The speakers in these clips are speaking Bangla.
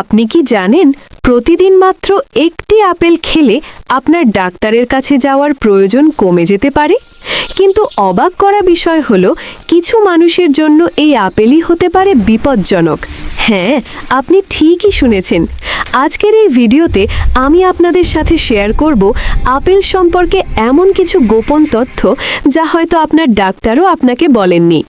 আপনি কি জানেন, প্রতিদিন মাত্র একটি আপেল খেলে আপনার ডাক্তারের কাছে যাওয়ার প্রয়োজন কমে যেতে পারে? কিন্তু অবাক করা বিষয় হলো, কিছু মানুষের জন্য এই আপেলই হতে পারে বিপজ্জনক। হ্যাঁ আপনি ঠিকই শুনেছেন। আজকের এই ভিডিওতে আমি আপনাদের সাথে শেয়ার করব আপেল সম্পর্কে এমন কিছু গোপন তথ্য যা হয়তো আপনার ডাক্তারও আপনাকে বলেননি।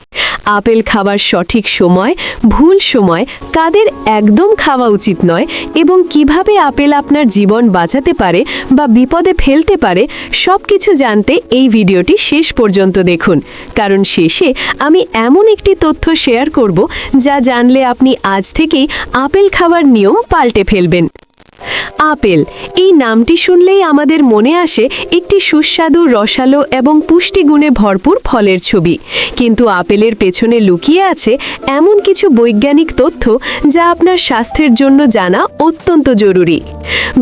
আপেল খাবার সঠিক সময়, ভুল সময়, কাদের একদম খাওয়া উচিত নয় এবং কীভাবে আপেল আপনার জীবন বাঁচাতে পারে বা বিপদে ফেলতে পারে সব কিছু জানতে এই ভিডিওটি শেষ পর্যন্ত দেখুন। কারণ শেষে আমি এমন একটি তথ্য শেয়ার করব যা জানলে আপনি আজ থেকেই আপেল খাওয়ার নিয়ম পাল্টে ফেলবেন। আপেল। এই নামটি শুনলেই আমাদের মনে আসে একটি সুস্বাদু, রসালো এবং পুষ্টিগুণে ভরপুর ফলের ছবি। কিন্তু আপেলের পেছনে লুকিয়ে আছে এমন কিছু বৈজ্ঞানিক তথ্য যা আপনার স্বাস্থ্যের জন্য জানা অত্যন্ত জরুরি।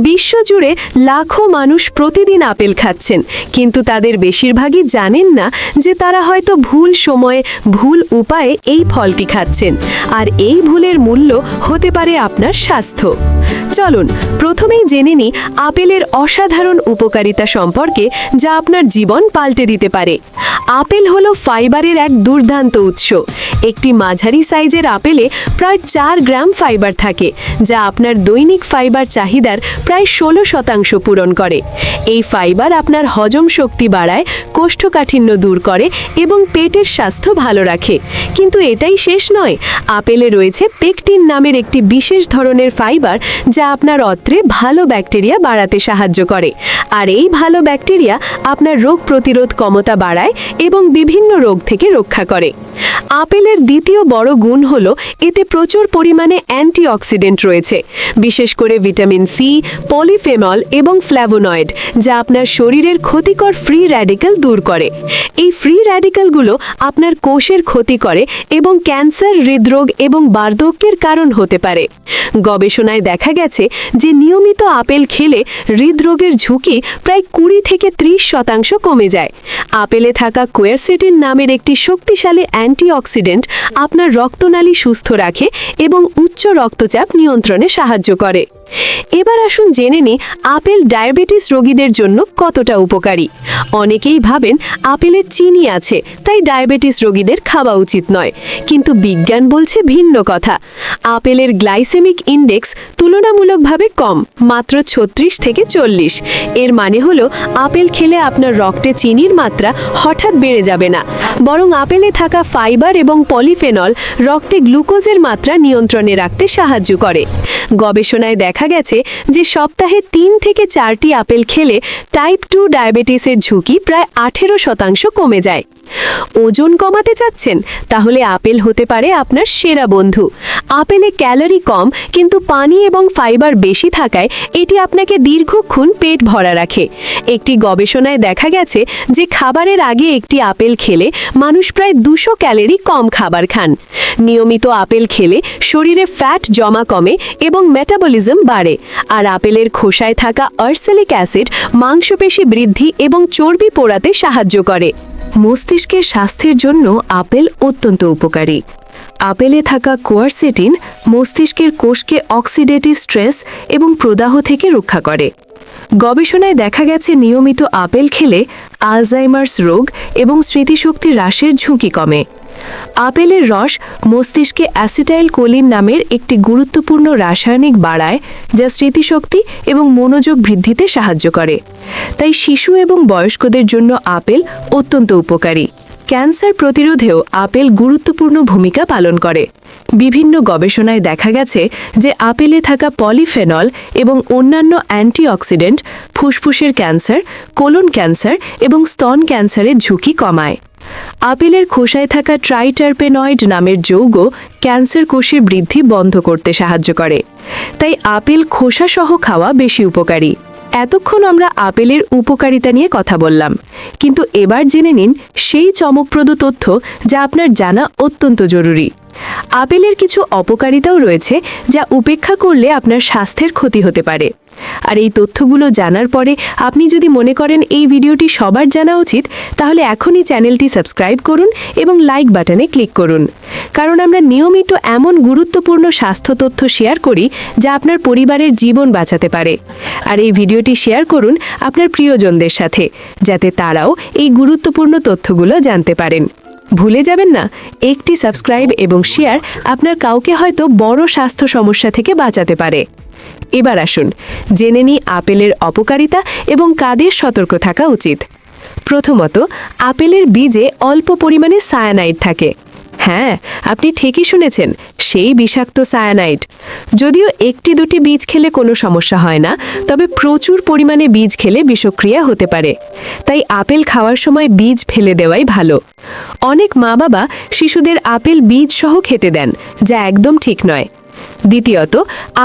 বিশ্বজুড়ে লাখো মানুষ প্রতিদিন আপেল খাচ্ছেন, কিন্তু তাদের বেশিরভাগই জানেন না যে তারা হয়তো ভুল সময়ে ভুল উপায়ে এই ফলটি খাচ্ছেন। আর এই ভুলের মূল্য হতে পারে আপনার স্বাস্থ্য। চলুন প্রথমেই জেনে নিই আপেলের অসাধারণ উপকারিতা সম্পর্কে যা আপনার জীবন পাল্টে দিতে পারে। আপেল হলো ফাইবারের এক দুর্দান্ত উৎস। একটি মাঝারি সাইজের আপেলে প্রায় চার গ্রাম ফাইবার থাকে, যা আপনার দৈনিক ফাইবার চাহিদার প্রায় ষোলো শতাংশ পূরণ করে। এই ফাইবার আপনার হজম শক্তি বাড়ায়, কোষ্ঠকাঠিন্য দূর করে এবং পেটের স্বাস্থ্য ভালো রাখে। কিন্তু এটাই শেষ নয়। আপেলে রয়েছে পেকটিন নামের একটি বিশেষ ধরনের ফাইবার যা আপনার অত্রে ভালো ব্যাকটেরিয়া বাড়াতে সাহায্য করে। আর এই ভালো ব্যাকটেরিয়া আপনার রোগ প্রতিরোধ ক্ষমতা বাড়ায় এবং বিভিন্ন রোগ থেকে রক্ষা করে। আপেলের দ্বিতীয় বড় গুণ হল, এতে প্রচুর পরিমাণে অ্যান্টিঅক্সিডেন্ট রয়েছে। বিশেষ করে ভিটামিন সি, পলিফেনল এবং ফ্ল্যাভোনয়েড, যা আপনার শরীরের ক্ষতিকর ফ্রি র্যাডিক্যাল দূর করে। এই ফ্রি র্যাডিক্যালগুলো আপনার কোষের ক্ষতি করে এবং ক্যান্সার, হৃদরোগ এবং বার্ধক্যের কারণ হতে পারে। গবেষণায় দেখা গেছে যে নিয়মিত আপেল খেলে হৃদরোগের ঝুঁকি প্রায় কুড়ি থেকে ত্রিশ শতাংশ কমে যায়। আপেলে থাকা কোয়ারসেটিন নামের একটি শক্তিশালী অ্যান্টিঅক্সিডেন্ট আপনার রক্তনালী সুস্থ রাখে এবং উচ্চ রক্তচাপ নিয়ন্ত্রণে সাহায্য করে। এবার আসুন জেনে নিই আপেল ডায়াবেটিস রোগীদের জন্য কতটা উপকারী। অনেকেই ভাবেন আপেলের চিনি আছে, তাই ডায়াবেটিস রোগীদের খাওয়া উচিত নয়। কিন্তু বিজ্ঞান বলছে ভিন্ন কথা। আপেলের গ্লাইসেমিক ইন্ডেক্স তুলনামূলকভাবে কম, মাত্র ছত্রিশ থেকে চল্লিশ। এর মানে হলো আপেল খেলে আপনার রক্তে চিনির মাত্রা হঠাৎ বেড়ে যাবে না। বরং আপেলে থাকা ফাইবার এবং পলিফেনল রক্তে গ্লুকোজের মাত্রা নিয়ন্ত্রণে রাখতে সাহায্য করে। গবেষণায় দেখা গেছে যে সপ্তাহে তিন থেকে চারটি আপেল খেলে টাইপ টু ডায়াবেটিসের ঝুঁকি প্রায় আঠেরো শতাংশ কমে যায়। ওজন কমাতে চাচ্ছেন, তাহলে আপেল হতে পারে আপনার সেরা বন্ধু। আপেলে ক্যালোরি কম, কিন্তু পানি এবং ফাইবার বেশি থাকায় এটি আপনাকে দীর্ঘক্ষণ পেট ভরা রাখে। একটি গবেষণায় দেখা গেছে যে খাবারের আগে একটি আপেল খেলে মানুষ প্রায় দুশো ক্যালোরি কম খাবার খান। নিয়মিত আপেল খেলে শরীরে ফ্যাট জমা কমে এবং মেটাবলিজম বাড়ে। আর আপেলের খোসায় থাকা আর্সেলিক অ্যাসিড মাংসপেশি বৃদ্ধি এবং চর্বি পোড়াতে সাহায্য করে। মস্তিষ্কের স্বাস্থ্যের জন্য আপেল অত্যন্ত উপকারী। আপেলে থাকা কোয়ারসেটিন মস্তিষ্কের কোষকে অক্সিডেটিভ স্ট্রেস এবং প্রদাহ থেকে রক্ষা করে। গবেষণায় দেখা গেছে নিয়মিত আপেল খেলে আলজাইমার্স রোগ এবং স্মৃতিশক্তি হ্রাসের ঝুঁকি কমে। আপেলের রস মস্তিষ্কে অ্যাসিটাইল কোলিন নামের একটি গুরুত্বপূর্ণ রাসায়নিক বাড়ায়, যা স্মৃতিশক্তি এবং মনোযোগ বৃদ্ধিতে সাহায্য করে। তাই শিশু এবং বয়স্কদের জন্য আপেল অত্যন্ত উপকারী। ক্যান্সার প্রতিরোধেও আপেল গুরুত্বপূর্ণ ভূমিকা পালন করে। বিভিন্ন গবেষণায় দেখা গেছে যে আপেলে থাকা পলিফেনল এবং অন্যান্য অ্যান্টিঅক্সিডেন্ট ফুসফুসের ক্যান্সার, কোলন ক্যান্সার এবং স্তন ক্যান্সারের ঝুঁকি কমায়। আপেলের খোসায় থাকা ট্রাইটারপেনয়েড নামের যৌগ ক্যান্সার কোষের বৃদ্ধি বন্ধ করতে সাহায্য করে। তাই আপেল খোসাসহ খাওয়া বেশি উপকারী। এতক্ষণ আমরা আপেলের উপকারিতা নিয়ে কথা বললাম। কিন্তু এবার জেনে নিন সেই চমকপ্রদ তথ্য যা আপনার জানা অত্যন্ত জরুরি। আপেলের কিছু অপকারিতাও রয়েছে যা উপেক্ষা করলে আপনার স্বাস্থ্যের ক্ষতি হতে পারে। আর এই তথ্যগুলো জানার পরে আপনি যদি মনে করেন এই ভিডিওটি সবার জানা উচিত, তাহলে এখনই চ্যানেলটি সাবস্ক্রাইব করুন এবং লাইক বাটনে ক্লিক করুন। কারণ আমরা নিয়মিত এমন গুরুত্বপূর্ণ স্বাস্থ্য তথ্য শেয়ার করি যা আপনার পরিবারের জীবন বাঁচাতে পারে। আর এই ভিডিওটি শেয়ার করুন আপনার প্রিয়জনদের সাথে, যাতে তারাও এই গুরুত্বপূর্ণ তথ্যগুলো জানতে পারেন। ভুলে যাবেন না, একটি সাবস্ক্রাইব এবং শেয়ার আপনার কাউকে হয়তো বড় স্বাস্থ্য সমস্যা থেকে বাঁচাতে পারে। এবার আসুন, জেনে নিই আপেলের অপকারিতা এবং কাদের সতর্ক থাকা উচিত। প্রথমত, আপেলের বীজে অল্প পরিমাণে সায়ানাইড থাকে। হ্যাঁ আপনি ঠিকই শুনেছেন, সেই বিষাক্ত সায়ানাইড যদিও একটি দুটি বীজ খেলে কোনো সমস্যা হয় না, তবে প্রচুর পরিমাণে বীজ খেলে বিষক্রিয়া হতে পারে। তাই আপেল খাওয়ার সময় বীজ ফেলে দেওয়াই ভালো। অনেক মা বাবা শিশুদের আপেল বীজ সহ খেতে দেন, যা একদম ঠিক নয়। দ্বিতীয়ত,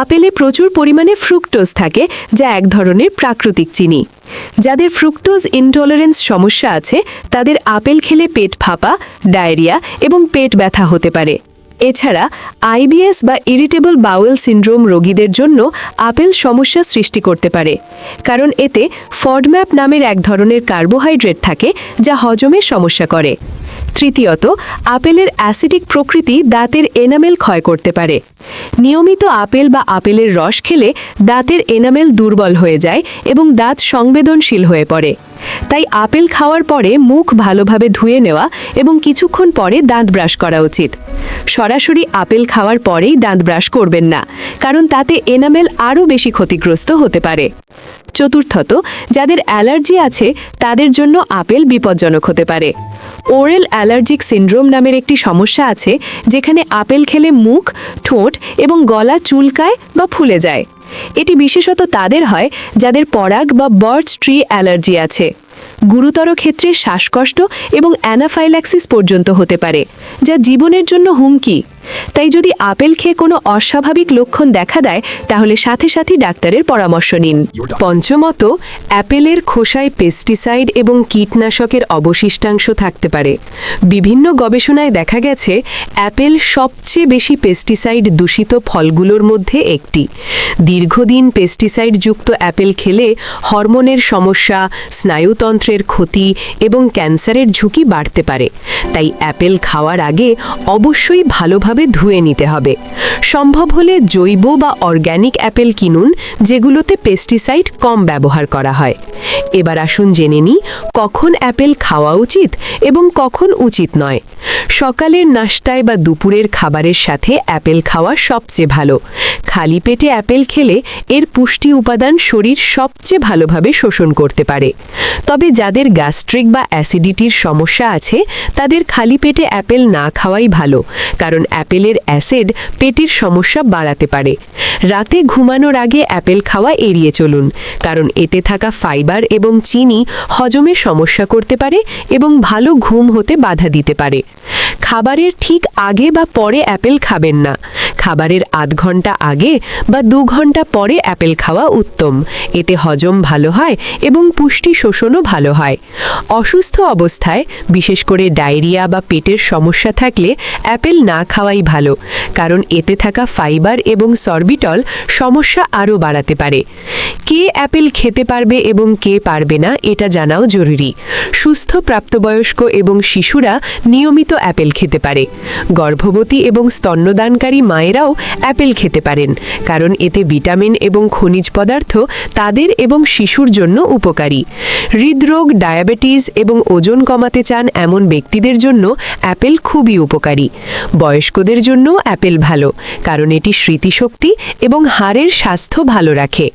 আপেলে প্রচুর পরিমাণে ফ্রুক্টোজ থাকে, যা এক ধরনের প্রাকৃতিক চিনি। যাদের ফ্রুক্টোজ ইনটলারেন্স সমস্যা আছে, তাদের আপেল খেলে পেট ফাঁপা, ডায়রিয়া এবং পেট ব্যথা হতে পারে। এছাড়া আইবিএস বা ইরিটেবল বাউয়েল সিন্ড্রোম রোগীদের জন্য আপেল সমস্যা সৃষ্টি করতে পারে, কারণ এতে ফডম্যাপ নামের এক ধরনের কার্বোহাইড্রেট থাকে, যা হজমের সমস্যা করে। তৃতীয়ত, আপেলের অ্যাসিডিক প্রকৃতি দাঁতের এনামেল ক্ষয় করতে পারে। নিয়মিত আপেল বা আপেলের রস খেলে দাঁতের এনামেল দুর্বল হয়ে যায় এবং দাঁত সংবেদনশীল হয়ে পড়ে। তাই আপেল খাওয়ার পরে মুখ ভালোভাবে ধুয়ে নেওয়া এবং কিছুক্ষণ পরে দাঁত ব্রাশ করা উচিত। সরাসরি আপেল খাওয়ার পরেই দাঁত ব্রাশ করবেন না, কারণ তাতে এনামেল আরও বেশি ক্ষতিগ্রস্ত হতে পারে। চতুর্থত, যাদের অ্যালার্জি আছে তাদের জন্য আপেল বিপজ্জনক হতে পারে। ওরেল অ্যালার্জিক সিন্ড্রোম নামের একটি সমস্যা আছে, যেখানে আপেল খেলে মুখ, ঠোঁট এবং গলা চুলকায় বা ফুলে যায়। এটি বিশেষত তাদের হয়, যাদের পরাগ বা বার্চ ট্রি অ্যালার্জি আছে। গুরুতর ক্ষেত্রে শ্বাসকষ্ট এবং অ্যানাফাইল্যাক্সিস পর্যন্ত হতে পারে, যা জীবনের জন্য হুমকি। তাই যদি আপেল খেয়ে কোনো অস্বাভাবিক লক্ষণ দেখা দেয়, তাহলে সাথে সাথে ডাক্তারের পরামর্শ নিন। পঞ্চমত, অ্যাপেলের খোসায় পেস্টিসাইড এবং কীটনাশকের অবশিষ্টাংশ থাকতে পারে। বিভিন্ন গবেষণায় দেখা গেছে, অ্যাপেল সবচেয়ে বেশি পেস্টিসাইড দূষিত ফলগুলোর মধ্যে একটি। দীর্ঘদিন পেস্টিসাইডযুক্ত অ্যাপেল খেলে হরমোনের সমস্যা স্নায়ুতন্ত্রের ক্ষতি এবং ক্যান্সারের ঝুঁকি বাড়তে পারে। তাই অ্যাপেল খাওয়ার আগে অবশ্যই ভালোভাবে ধুয়ে নিতে হবে। সম্ভব হলে জৈব বা অর্গ্যানিক অ্যাপেল কিনুন, যেগুলোতে পেস্টিসাইড কম ব্যবহার করা হয়। এবার আসুন জেনে নিই, কখন অ্যাপেল খাওয়া উচিত এবং কখন উচিত নয়। সকালের নাস্তায় বা দুপুরের খাবারের সাথে অ্যাপেল খাওয়া সবচেয়ে ভালো। খালি পেটে অ্যাপেল খেলে এর পুষ্টি উপাদান শরীর সবচেয়ে ভালোভাবে শোষণ করতে পারে। তবে যাদের গ্যাস্ট্রিক বা অ্যাসিডিটির সমস্যা আছে, তাদের খালি পেটে অ্যাপেল না খাওয়াই ভালো, কারণ অ্যাপেলের অ্যাসিড পেটের সমস্যা বাড়াতে পারে। রাতে ঘুমানোর আগে অ্যাপেল খাওয়া এড়িয়ে চলুন, কারণ এতে থাকা ফাইবার এবং চিনি হজমে সমস্যা করতে পারে এবং ভালো ঘুম হতে বাধা দিতে পারে। খাবারের ঠিক আগে বা পরে অ্যাপেল খাবেন না। খাবারের আধ ঘণ্টা আগে বা দু ঘণ্টা পরে অ্যাপেল খাওয়া উত্তম। এতে হজম ভালো হয় এবং পুষ্টি শোষণও ভালো হয়। অসুস্থ অবস্থায়, বিশেষ করে ডায়রিয়া বা পেটের সমস্যা থাকলে অ্যাপেল না খাওয়াই ভালো, কারণ এতে থাকা ফাইবার এবং সরবিটল সমস্যা আরও বাড়াতে পারে। কে অ্যাপেল খেতে পারবে এবং কে পারবে না, এটা জানাও জরুরি। সুস্থ প্রাপ্তবয়স্ক এবং শিশুরা নিয়মিত অ্যাপেল খেতে পারে। গর্ভবতী এবং স্তন্যদানকারী মায়েরাও অ্যাপেল খেতে পারেন, কারণ এতে ভিটামিন এবং খনিজ পদার্থ তাদের এবং শিশুর জন্য উপকারী। হৃদরোগ, ডায়াবেটিস এবং ওজন কমাতে চান এমন ব্যক্তিদের জন্য অ্যাপেল খুবই উপকারী। বয়স্কদের জন্য অ্যাপেল ভালো, কারণ এটি স্মৃতিশক্তি এবং হাড়ের স্বাস্থ্য ভালো রাখে।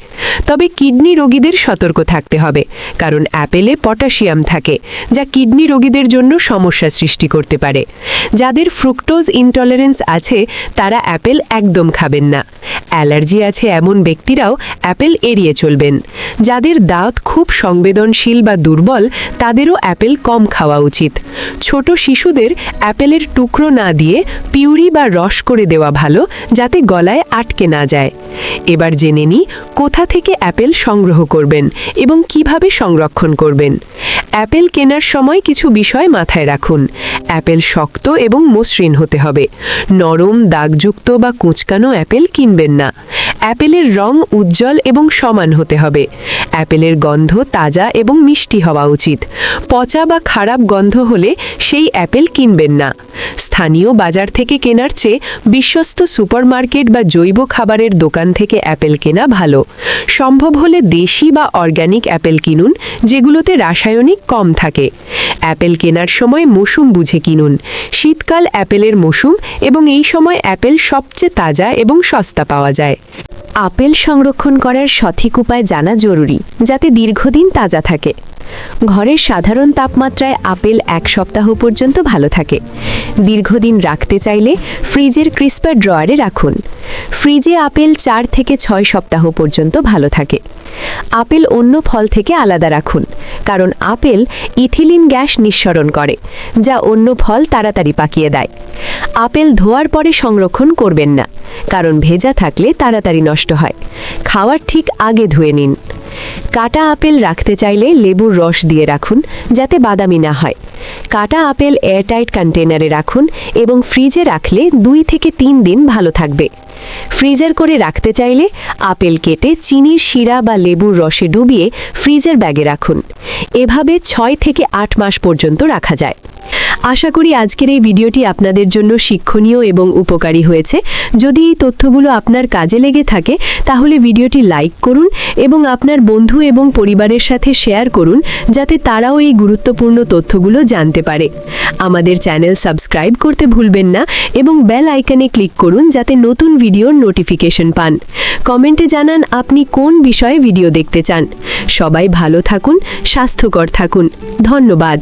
তবে কিডনি রোগীদের সতর্ক থাকতে হবে, কারণ অ্যাপেলে পটাশিয়াম থাকে, যা কিডনি রোগীদের জন্য সমস্যা সৃষ্টি করতে পারে। যাদের ফ্রুক্টোজ ইনটলারেন্স আছে, তারা অ্যাপেল একদম খাবেন না। অ্যালার্জি আছে এমন ব্যক্তিরাও অ্যাপেল এড়িয়ে চলবেন। যাদের দাঁত খুব সংবেদনশীল বা দুর্বল, তাদেরও অ্যাপেল কম খাওয়া উচিত। ছোট শিশুদের অ্যাপেলের টুকরো না দিয়ে পিউরি বা রস করে দেওয়া ভালো, যাতে গলায় আটকে না যায়। এবার জেনে নিই, কোথা থেকে অ্যাপেল সংগ্রহ করবেন এবং কীভাবে সংরক্ষণ করবেন। অ্যাপেল কেনার সময় কিছু বিষয় মাথায় রাখুন। অ্যাপেল শক্ত এবং মসৃণ হতে হবে। নরম দাগযুক্ত বা কুচকানো অ্যাপেল কিনবেন না। অ্যাপেলের রং উজ্জ্বল এবং সমান হতে হবে। অ্যাপেলের গন্ধ তাজা এবং মিষ্টি হওয়া উচিত। পচা বা খারাপ গন্ধ হলে সেই অ্যাপেল কিনবেন না। স্থানীয় বাজার থেকে কেনার চেয়ে বিশ্বস্ত সুপারমার্কেট বা জৈব খাবারের দোকান থেকে অ্যাপেল কেনা ভালো। সম্ভব হলে দেশি বা অর্গ্যানিক অ্যাপেল কিনুন, যেগুলোতে রাসায়নিক কম থাকে। অ্যাপেল কেনার সময় মৌসুম বুঝে কিনুন। শীতকাল অ্যাপেলের মৌসুম এবং এই সময় অ্যাপেল সবচেয়ে তাজা এবং সস্তা পাওয়া যায়। আপেল সংরক্ষণ করার সঠিক উপায় জানা জরুরি যাতে দীর্ঘদিন তাজা থাকে। ঘরের সাধারণ তাপমাত্রায় আপেল এক সপ্তাহ পর্যন্ত ভালো থাকে। দীর্ঘদিন রাখতে চাইলে ফ্রিজের ক্রিস্পার ড্রয়ারে রাখুন। ফ্রিজে আপেল চার থেকে ছয় সপ্তাহ পর্যন্ত ভালো থাকে। আপেল অন্য ফল থেকে আলাদা রাখুন, কারণ আপেল ইথিলিন গ্যাস নিঃসরণ করে, যা অন্য ফল তাড়াতাড়ি পাকিয়ে দেয়। আপেল ধোয়ার পরে সংরক্ষণ করবেন না, কারণ ভেজা থাকলে তাড়াতাড়ি নষ্ট হয়। খাওয়ার ঠিক আগে ধুয়ে নিন। কাটা আপেল রাখতে চাইলে লেবুর রস দিয়ে রাখুন, যাতে বাদামি না হয়। কাটা আপেল এয়ারটাইট কন্টেনারে রাখুন এবং ফ্রিজে রাখলে দুই থেকে তিন দিন ভালো থাকবে। ফ্রিজার করে রাখতে চাইলে আপেল কেটে চিনির শিরা বা লেবুর রসে ডুবিয়ে ফ্রিজের ব্যাগে রাখুন। এভাবে ছয় থেকে আট মাস পর্যন্ত রাখা যায়। আশা করি আজকের এই ভিডিওটি আপনাদের জন্য শিক্ষণীয় এবং উপকারী হয়েছে। যদি এই তথ্যগুলো আপনার কাজে লেগে থাকে, তাহলে ভিডিওটি লাইক করুন এবং আপনার বন্ধু এবং পরিবারের সাথে শেয়ার করুন, যাতে তারাও এই গুরুত্বপূর্ণ তথ্যগুলো জানতে পারে। আমাদের চ্যানেল সাবস্ক্রাইব করতে ভুলবেন না এবং বেল আইকনে ক্লিক করুন, যাতে নতুন ভিডিওর নোটিফিকেশন পান। কমেন্টে জানান আপনি কোন বিষয়ে ভিডিও দেখতে চান। সবাই ভালো থাকুন, স্বাস্থ্যকর থাকুন। ধন্যবাদ।